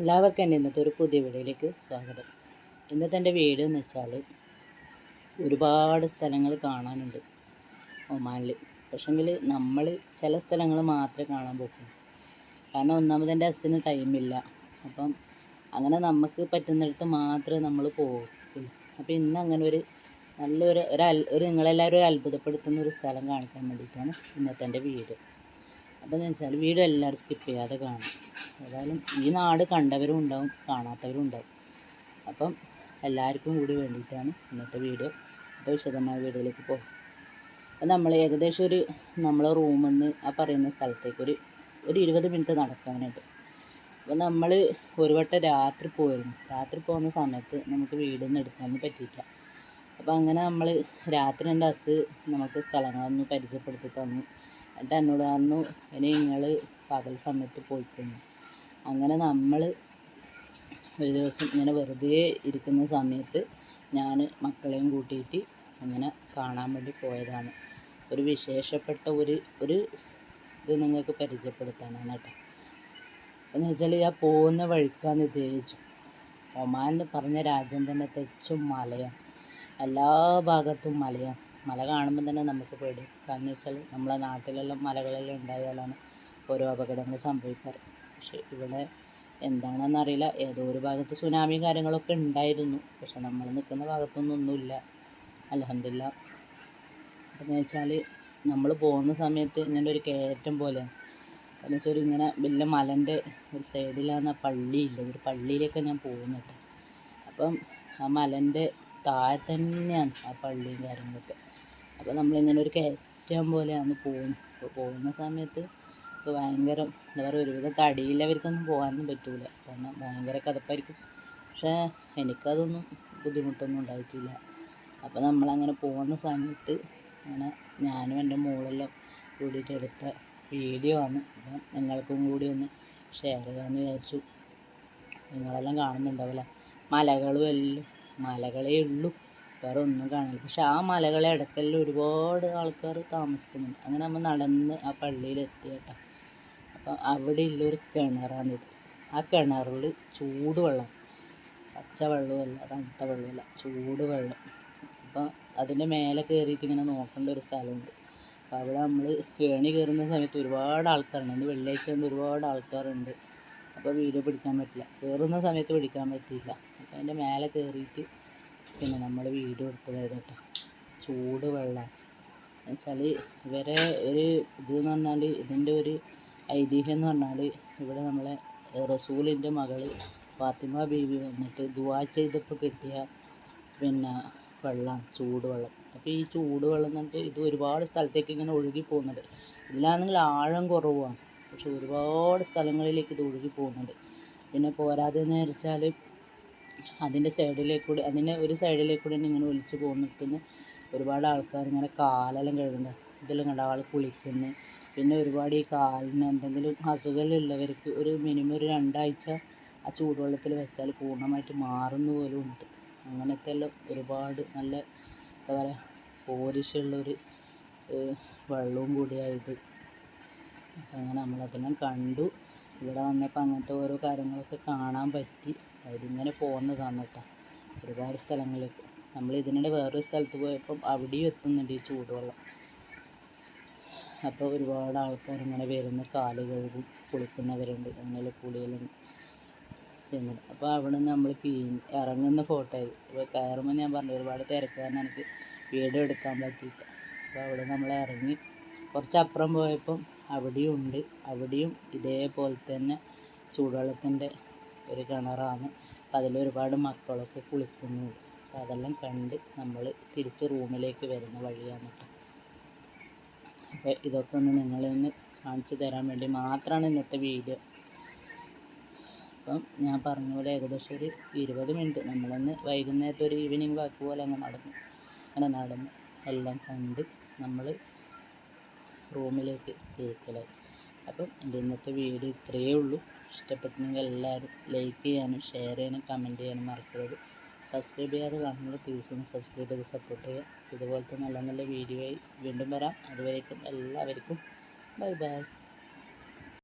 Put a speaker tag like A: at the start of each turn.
A: എല്ലാവർക്കും എൻ്റെ ഇന്നത്തെ ഒരു പുതിയ വീടിലേക്ക് സ്വാഗതം ഇന്നത്തെ എൻ്റെ വീട് എന്ന് വെച്ചാൽ ഒരുപാട് സ്ഥലങ്ങൾ കാണാനുണ്ട് ഒമാനിൽ പക്ഷെങ്കിൽ നമ്മൾ ചില സ്ഥലങ്ങൾ മാത്രമേ കാണാൻ പോകുള്ളൂ കാരണം ഒന്നാമത് എൻ്റെ അസ്സിന് ടൈമില്ല അപ്പം അങ്ങനെ നമുക്ക് പറ്റുന്നിടത്ത് മാത്രമേ നമ്മൾ പോകും അപ്പോൾ ഇന്ന് അങ്ങനെ ഒരു നല്ലൊരു ഒരു ഒരു നിങ്ങളെല്ലാവരും അത്ഭുതപ്പെടുത്തുന്ന ഒരു സ്ഥലം കാണിക്കാൻ വേണ്ടിയിട്ടാണ് ഇന്നത്തെ എൻ്റെ വീട് അപ്പോൾ എന്ന് വെച്ചാൽ വീഡിയോ എല്ലാവരും സ്കിപ്പ് ചെയ്യാതെ കാണും ഏതായാലും ഈ നാട് കണ്ടവരും ഉണ്ടാവും കാണാത്തവരും ഉണ്ടാവും അപ്പം എല്ലാവർക്കും കൂടി വേണ്ടിയിട്ടാണ് ഇന്നത്തെ വീഡിയോ അപ്പോൾ വിശദമായ വീഡിയോയിലേക്ക് പോകും അപ്പോൾ നമ്മൾ ഏകദേശം ഒരു നമ്മളെ റൂമെന്ന് ആ പറയുന്ന സ്ഥലത്തേക്ക് ഒരു ഒരു ഇരുപത് മിനിറ്റ് നടക്കാനായിട്ട് അപ്പോൾ നമ്മൾ ഒരു വട്ടം രാത്രി പോയിരുന്നു രാത്രി പോകുന്ന സമയത്ത് നമുക്ക് വീടൊന്നും എടുക്കാനൊന്നും പറ്റിയില്ല അപ്പോൾ അങ്ങനെ നമ്മൾ രാത്രി എൻ്റെ അസ് നമുക്ക് സ്ഥലങ്ങളൊന്ന് പരിചയപ്പെടുത്തി തന്നു എന്നിട്ട് എന്നോട് പറഞ്ഞു ഇനി നിങ്ങൾ പകൽ സമയത്ത് പോയിക്കുന്നു അങ്ങനെ നമ്മൾ ഒരു ദിവസം ഇങ്ങനെ വെറുതെ ഇരിക്കുന്ന സമയത്ത് ഞാൻ മക്കളെയും കൂട്ടിയിട്ട് അങ്ങനെ കാണാൻ വേണ്ടി പോയതാണ് ഒരു വിശേഷപ്പെട്ട ഒരു ഒരു ഇത് നിങ്ങൾക്ക് പരിചയപ്പെടുത്താനാണ് കേട്ടോ എന്ന് വെച്ചാൽ ഞാൻ പോകുന്ന വഴിക്കാന്ന് ഉദ്ദേശിച്ചു ഒമാൻ എന്ന് പറഞ്ഞ രാജ്യം തന്നെ തെച്ചും മലയാണ് എല്ലാ ഭാഗത്തും മലയാണ് മല കാണുമ്പോൾ തന്നെ നമുക്ക് പേടി കാരണം വെച്ചാൽ നമ്മളെ നാട്ടിലെല്ലാം മലകളെല്ലാം ഉണ്ടായാലാണ് ഓരോ അപകടങ്ങൾ സംഭവിക്കാറ് പക്ഷേ ഇവിടെ എന്താണെന്നറിയില്ല ഏതോ ഒരു ഭാഗത്ത് സുനാമിയും കാര്യങ്ങളൊക്കെ ഉണ്ടായിരുന്നു പക്ഷെ നമ്മൾ നിൽക്കുന്ന ഭാഗത്തൊന്നും ഒന്നുമില്ല അലഹമില്ല അപ്പം വെച്ചാൽ നമ്മൾ പോകുന്ന സമയത്ത് ഇങ്ങനെ ഒരു കയറ്റം പോലെയാണ് കാരണം വെച്ചാൽ ഒരു ഇങ്ങനെ വലിയ മലൻ്റെ ഒരു സൈഡിലാണ് പള്ളിയില്ല ഒരു പള്ളിയിലേക്ക് ഞാൻ പോകുന്നുണ്ട് അപ്പം ആ മലൻ്റെ താഴെ തന്നെയാണ് ആ പള്ളിയും കാര്യങ്ങളൊക്കെ അപ്പോൾ നമ്മളിങ്ങനെ ഒരു കയറ്റം പോലെയാണ് പോകുന്നത് അപ്പോൾ പോകുന്ന സമയത്ത് ഇപ്പോൾ ഭയങ്കര എന്താ പറയുക ഒരുവിധം തടിയില്ലവർക്കൊന്നും പോകാനൊന്നും പറ്റൂല കാരണം ഭയങ്കര കഥപ്പായിരിക്കും പക്ഷേ എനിക്കതൊന്നും ബുദ്ധിമുട്ടൊന്നും ഉണ്ടായിട്ടില്ല അപ്പോൾ നമ്മളങ്ങനെ പോകുന്ന സമയത്ത് അങ്ങനെ ഞാനും എൻ്റെ മോളെല്ലാം കൂടിയിട്ട് എടുത്ത വീഡിയോ ആണ് അപ്പം നിങ്ങൾക്കും കൂടി ഒന്ന് ഷെയർ ചെയ്യാമെന്ന് വിചാരിച്ചു നിങ്ങളെല്ലാം കാണുന്നുണ്ടാവില്ല മലകളും എല്ലാം മലകളേ ഉള്ളൂ ആൾക്കാരൊന്നും കാണില്ല പക്ഷെ ആ മലകളെ ഇടക്കലിൽ ഒരുപാട് ആൾക്കാർ താമസിക്കുന്നുണ്ട് അങ്ങനെ നമ്മൾ നടന്ന് ആ പള്ളിയിലെത്തി കേട്ടോ അപ്പം അവിടെ ഉള്ളൊരു കിണറാണിത് ആ കിണറിൽ ചൂടുവെള്ളം പച്ച വെള്ളമല്ല തണുത്ത വെള്ളമല്ല ചൂടുവെള്ളം അപ്പം അതിൻ്റെ മേലെ കയറിയിട്ട് ഇങ്ങനെ നോക്കേണ്ട ഒരു സ്ഥലമുണ്ട് അപ്പം അവിടെ നമ്മൾ കേണി കയറുന്ന സമയത്ത് ഒരുപാട് ആൾക്കാരുണ്ട് അന്ന് വെള്ളിയാഴ്ച കൊണ്ട് ഒരുപാട് ആൾക്കാരുണ്ട് അപ്പോൾ വീഡിയോ പിടിക്കാൻ പറ്റില്ല കയറുന്ന സമയത്ത് പിടിക്കാൻ പറ്റിയില്ല അപ്പം അതിൻ്റെ മേലെ കയറിയിട്ട് പിന്നെ നമ്മൾ വീഡിയോ എടുത്തതായിരുന്നു കേട്ടോ ചൂട് വെള്ളം വെച്ചാൽ ഇവരെ ഒരു ഇതെന്ന് പറഞ്ഞാൽ ഇതിൻ്റെ ഒരു ഐതിഹ്യം എന്ന് പറഞ്ഞാൽ ഇവിടെ നമ്മളെ റസൂലിൻ്റെ മകൾ ഫാത്തിമ ബീവി വന്നിട്ട് ദുവാ ചെയ്തപ്പോൾ കിട്ടിയ പിന്നെ വെള്ളം ചൂടുവെള്ളം അപ്പോൾ ഈ ചൂടുവെള്ളം എന്ന് വെച്ചാൽ ഇത് ഒരുപാട് സ്ഥലത്തേക്ക് ഇങ്ങനെ ഒഴുകി പോകുന്നുണ്ട് ഇല്ലാന്നെങ്കിൽ ആഴം കുറവാണ് പക്ഷെ ഒരുപാട് സ്ഥലങ്ങളിലേക്ക് ഇത് ഒഴുകി പോകുന്നുണ്ട് പിന്നെ പോരാതെ എന്ന് വെച്ചാൽ അതിൻ്റെ കൂടി അതിൻ്റെ ഒരു കൂടി തന്നെ ഇങ്ങനെ ഒലിച്ച് പോകുന്നിടത്തുനിന്ന് ഒരുപാട് ആൾക്കാർ ഇങ്ങനെ കാലെല്ലാം കഴുകുന്നുണ്ട് ഇതെല്ലാം കണ്ട ആൾ കുളിക്കുന്നു പിന്നെ ഒരുപാട് ഈ കാലിന് എന്തെങ്കിലും അസുഖമുള്ളവർക്ക് ഒരു മിനിമം ഒരു രണ്ടാഴ്ച ആ ചൂടുവെള്ളത്തിൽ വെച്ചാൽ പൂർണ്ണമായിട്ട് മാറുന്ന പോലും ഉണ്ട് അങ്ങനത്തെ എല്ലാം ഒരുപാട് നല്ല എന്താ പറയുക പോരിഷുള്ളൊരു വെള്ളവും കൂടിയായത് അങ്ങനെ നമ്മളതെല്ലാം കണ്ടു ഇവിടെ വന്നപ്പോൾ അങ്ങനത്തെ ഓരോ കാര്യങ്ങളൊക്കെ കാണാൻ പറ്റി അതിങ്ങനെ പോകുന്നതാണ് കേട്ടോ ഒരുപാട് സ്ഥലങ്ങളിലേക്ക് നമ്മൾ ഇതിനിടെ വേറൊരു സ്ഥലത്ത് പോയപ്പം അവിടെയും എത്തുന്നുണ്ട് ഈ ചൂടുവെള്ളം അപ്പോൾ ഒരുപാട് ആൾക്കാർ ഇങ്ങനെ വരുന്ന കാലുകഴുകും കുളിക്കുന്നവരുണ്ട് അങ്ങനെ കുളിയെല്ലാം ചെയ്യുന്നത് അപ്പോൾ അവിടെ നിന്ന് നമ്മൾ ഇറങ്ങുന്ന ഫോട്ടോ ഇപ്പോൾ കയറുമ്പോൾ ഞാൻ പറഞ്ഞു ഒരുപാട് തിരക്കാരൻ എനിക്ക് വീഡിയോ എടുക്കാൻ പറ്റിയിട്ട് അപ്പോൾ അവിടെ നമ്മൾ ഇറങ്ങി കുറച്ചപ്പുറം പോയപ്പം അവിടെയും ഉണ്ട് അവിടെയും ഇതേപോലെ തന്നെ ചൂടുവെള്ളത്തിൻ്റെ ഒരു കിണറാണ് അപ്പോൾ അതിലൊരുപാട് മക്കളൊക്കെ കുളിക്കുന്നു അപ്പോൾ അതെല്ലാം കണ്ട് നമ്മൾ തിരിച്ച് റൂമിലേക്ക് വരുന്ന വഴിയാണ് കേട്ടോ അപ്പോൾ ഇതൊക്കെ ഒന്ന് നിങ്ങളെ ഒന്ന് കാണിച്ചു തരാൻ വേണ്ടി മാത്രമാണ് ഇന്നത്തെ വീഡിയോ അപ്പം ഞാൻ പറഞ്ഞ പോലെ ഏകദേശം ഒരു ഇരുപത് മിനിറ്റ് നമ്മളൊന്ന് വൈകുന്നേരത്തെ ഒരു ഈവനിങ് വാക്ക് പോലെ അങ്ങ് നടന്നു അങ്ങനെ നടന്നു എല്ലാം കണ്ട് നമ്മൾ റൂമിലേക്ക് തേക്കലായി അപ്പം എൻ്റെ ഇന്നത്തെ വീഡിയോ ഇത്രയേ ഉള്ളൂ ഇഷ്ടപ്പെട്ടെങ്കിൽ എല്ലാവരും ലൈക്ക് ചെയ്യാനും ഷെയർ ചെയ്യാനും കമൻറ്റ് ചെയ്യാനും മറക്കരുത് സബ്സ്ക്രൈബ് ചെയ്യാതെ കാണുമ്പോൾ പ്ലീസ് ഒന്ന് സബ്സ്ക്രൈബ് ചെയ്ത് സപ്പോർട്ട് ചെയ്യുക ഇതുപോലത്തെ നല്ല നല്ല വീഡിയോ വീണ്ടും വരാം അതുവരേക്കും എല്ലാവർക്കും ബൈ ബൈ